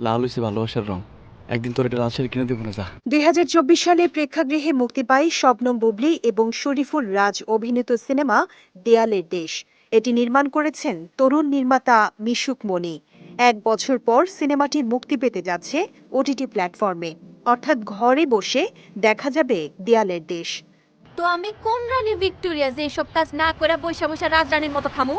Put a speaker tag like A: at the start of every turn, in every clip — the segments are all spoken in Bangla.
A: লাল হইছে ভালোবাসার রং। একদিন তোর এটা লাল কিনে দেবো না যা।
B: দুই সালে প্রেক্ষাগৃহে মুক্তি পায় শবনম বুবলি এবং শরীফুল রাজ অভিনীত সিনেমা দেয়ালের দেশ। এটি নির্মাণ করেছেন তরুণ নির্মাতা মিশুক মনি এক বছর পর সিনেমাটি মুক্তি পেতে যাচ্ছে ওটিটি প্ল্যাটফর্মে। অর্থাৎ ঘরে বসে দেখা যাবে দেয়ালের দেশ।
C: তো আমি কোন রানী ভিক্টোরিয়া যে এসব কাজ না করে বৈশা বৈশা রাজরানীর মতো খামু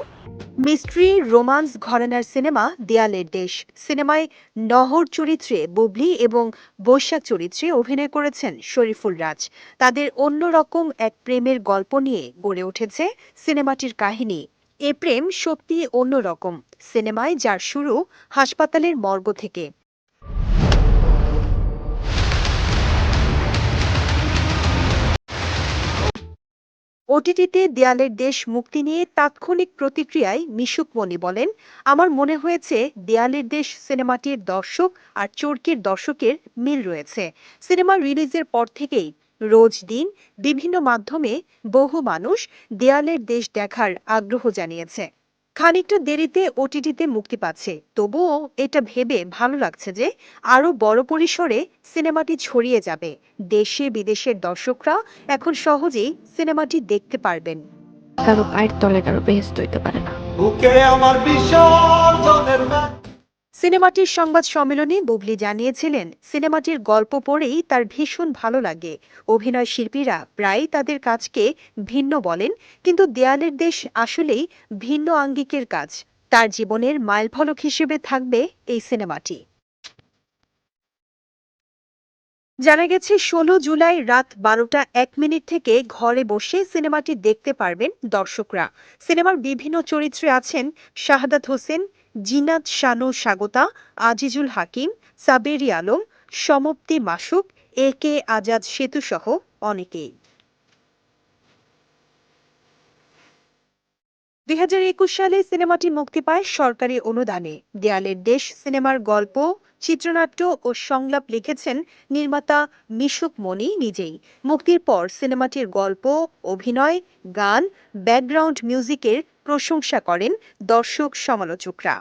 B: মিস্ট্রি রোমান্স ঘরানার সিনেমা দেয়ালের দেশ। সিনেমায় নহর চরিত্রে বুবলি এবং বৈশাখ চরিত্রে অভিনয় করেছেন শরীফুল রাজ। তাদের অন্যরকম এক প্রেমের গল্প নিয়ে গড়ে উঠেছে সিনেমাটির কাহিনী। এ প্রেম সত্যি অন্যরকম। সিনেমায় যার শুরু হাসপাতালের মর্গ থেকে। ওটিটিতে দেয়ালের দেশ মুক্তি নিয়ে তাৎক্ষণিক প্রতিক্রিয়ায় মিশুক মনি বলেন, আমার মনে হয়েছে দেয়ালের দেশ সিনেমাটির দর্শক আর চোরকির দর্শকের মিল রয়েছে। সিনেমা রিলিজের পর থেকেই রোজ দিন বিভিন্ন মাধ্যমে বহু মানুষ দেয়ালের দেশ দেখার আগ্রহ জানিয়েছে। খানিকটা দেরিতে ওটিটিতে মুক্তি পাচ্ছে। তবুও এটা ভেবে ভালো লাগছে যে আরও বড় পরিসরে সিনেমাটি ছড়িয়ে যাবে। দেশে বিদেশের দর্শকরা এখন সহজেই সিনেমাটি দেখতে পারবেন।
D: কারও পায়ের তলে কারও বেহেস্ত হইতে পারে না।
E: বুকে আমার বিসর্জনের ম্যাচ।
B: সিনেমাটির সংবাদ সম্মেলনে বুবলি জানিয়েছিলেন, সিনেমাটির গল্প পড়েই তার ভীষণ ভালো লাগে। অভিনয় শিল্পীরা প্রায় তাদের কাজকে ভিন্ন বলেন, কিন্তু দেয়ালের দেশ আসলেই ভিন্ন আঙ্গিকের কাজ। তার জীবনের মাইলফলক হিসেবে থাকবে এই সিনেমাটি। জানা গেছে, ষোলো জুলাই রাত বারোটা এক মিনিট থেকে ঘরে বসে সিনেমাটি দেখতে পারবেন দর্শকরা। সিনেমার বিভিন্ন চরিত্রে আছেন শাহাদাত হোসেন জিনাত শানু স্বাগতা আজিজুল হাকিম সাবেরি আলম সমপ্তি মাসুক এ কে আজাদ সেতুসহ অনেকেই। দুই হাজার একুশ সালে সিনেমাটি মুক্তি পায় সরকারি অনুদানে। দেয়ালের দেশ সিনেমার গল্প, চিত্রনাট্য ও সংলাপ লিখেছেন নির্মাতা মিশুক মনি নিজেই। মুক্তির পর সিনেমাটির গল্প, অভিনয়, গান, ব্যাকগ্রাউন্ড মিউজিকের প্রশংসা করেন দর্শক সমালোচকরা